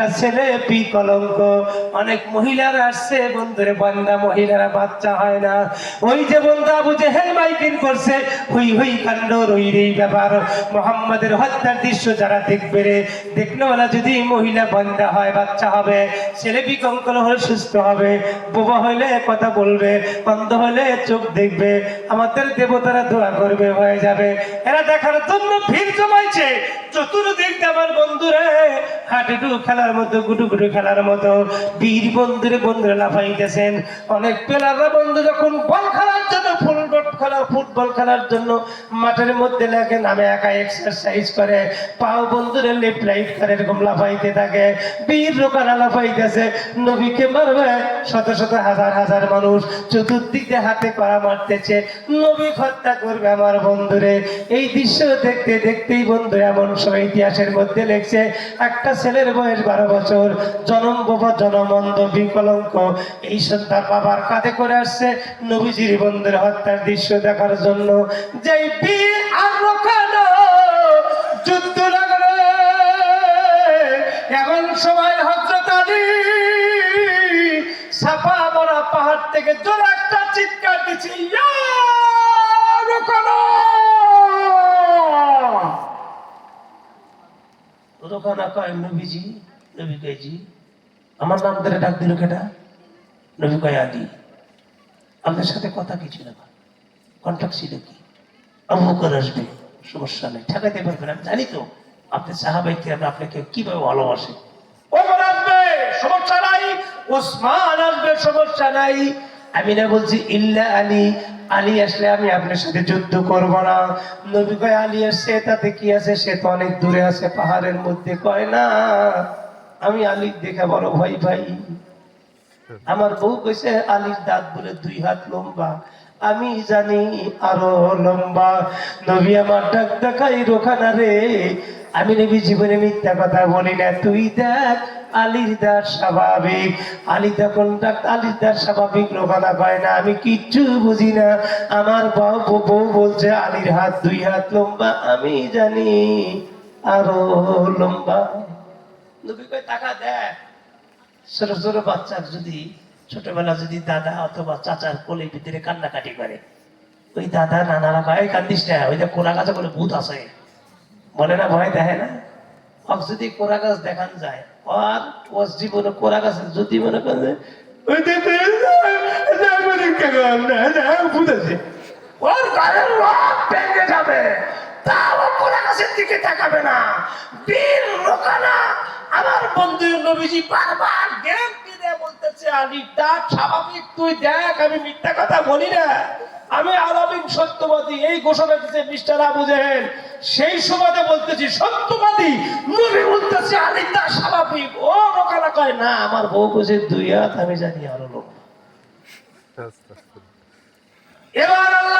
একটা ছেলে, পি কলঙ্ক। অনেক মহিলারা আসছে, বন্ধুরে বন্ধা মহিলারা, বাচ্চা হয় না। ওই যে বন্ধু আবু জেহেল মাইকিং করছে, হুই হুই কাণ্ড, রই রই ব্যাপার। মোহাম্মদের হত্যার দৃশ্য যারা দেখবে রে দেখলে ওরা যদি মহিলা বন্ধা হয়, বাচ্চা হবে, ছেলে বিকঙ্কল হলে সুস্থ হবে, বোবা হলে কথা বলবে, অন্ধ হলে চোখ দেখবে, আমাদের দেবতারা দোয়া করবে, হয়ে যাবে। এরা দেখার জন্য ভিড় জমাইছে চতুর্দিক দিয়ে আমার বন্ধুরে হাঁটুটু খেলার মতো গুটুগুটু খেলার মতো, বীর বন্ধুরে বন্ধুরে লাফাইতেছেন। অনেক প্লেয়াররা বন্ধু যখন বল খেলার জন্য ফুটবল খেলা ফুটবল খেলার জন্য মাঠের মধ্যে লাগে, নামে একা এক্সারসাইজ করে, পাও বন্ধুরে লেফট রাইট করে এরকম লাফাইতে থাকে। বীর লোকারা লাফাইতেছে, নবীকে মারবে, শত শত হাজার হাজার মানুষ চতুর্দিকে হাতে করা মারতেছে। নবী হত্যা করবে আমার বন্ধুরে। এই দৃশ্য দেখতে দেখতেই বন্ধু এমন সময় ইতিহাসের মধ্যে লেখছে একটা ছেলের বয়স বারো বছর, জনম বাবা জনমন্দ বিকলঙ্ক। এই সন্তান বাবার কাঁধে করে আসছে নবীজির বন্ধুর হত্যার দৃশ্য দেখার জন্য। যেই বীর আর যুদ্ধ লাগবে এমন সময় হজরত আলী সাফা মরা পাহাড় থেকে জোর একটা চিৎকার দিচ্ছে, "ইয়া রোকানো!" রোকানা কয় নবীজি নবী কয়জি। আমার নাম ধরে ডাক দিল কেটা? নবী কয় আলী আপনার সাথে কথা কিছু না কন্ট্যাক্ট ছিল কি? আবু আসবে, সমস্যা নেই। ঠেকাইতে পারবেন, আমি জানি তো। আপনি সাহাবাইকে আমরা আপনাকে কীভাবে ভালোবাসে ওমর আসবে, সমস্যা নাই। ওসমান আসবে, সমস্যা নাই। আমি না বলছি, ইল্লা আলী আলী আসলে আমি আপনার সাথে যুদ্ধ করব না। নবী কয়, আলী আসছে তাতে কি আছে? সে তো অনেক দূরে আছে, পাহাড়ের মধ্যে। কয়, না, আমি আলীর দেখে বড় ভাই ভাই আমার বউ কইছে, আলীর দাঁত বলে দুই হাত লম্বা, আমি জানি আরও লম্বা। নবী আমার ডাক দেখাই রোখানা রে আমি নবী জীবনে মিথ্যা কথা বলি না। তুই দেখ, আলির দাঁত স্বাভাবিক। আলী তখন আলীর দাঁত স্বাভাবিক রোখানা পায় না। আমি কিচ্ছু বুঝি না। আমার বউ বউ বলছে, আলীর হাত, দুই হাত লম্বা, আমি জানি আরও লম্বা। টাকা দেখ ছোট ছোট বাচ্চার যদি ছোটবেলা যদি দাদা অথবা চাচার কোলের ভিতরে কান্নাকাটি করে, ওই দাদা, নানারা কয় কান্দিস না। ওই যে কোরা গাছে বলে ভূত আছে। বলে না ভয় দেখে না? যদি কোরা গাছ দেখান যায়, আর ও জীবনে কোরা গাছের যদি মনে করে। ওর কোরা গাছের দিকে না। আমার বলতেছে ডাক স্বাভাবিক, তুই দেখ, আমি মিথ্যা কথা বলি না। আমি আলামিন সত্যবাদী, এই ঘোষণা দিচ্ছে মিস্টার আবু জেহেল। সেই সুবাদে বলতেছি সত্যবাদী নবী বলতেছে আলী তা স্বাভাবিক ও রকালা কয় না আমার বউ কোষে দুই হাত আমি জানি আরও লোক। এবার আল্লাহ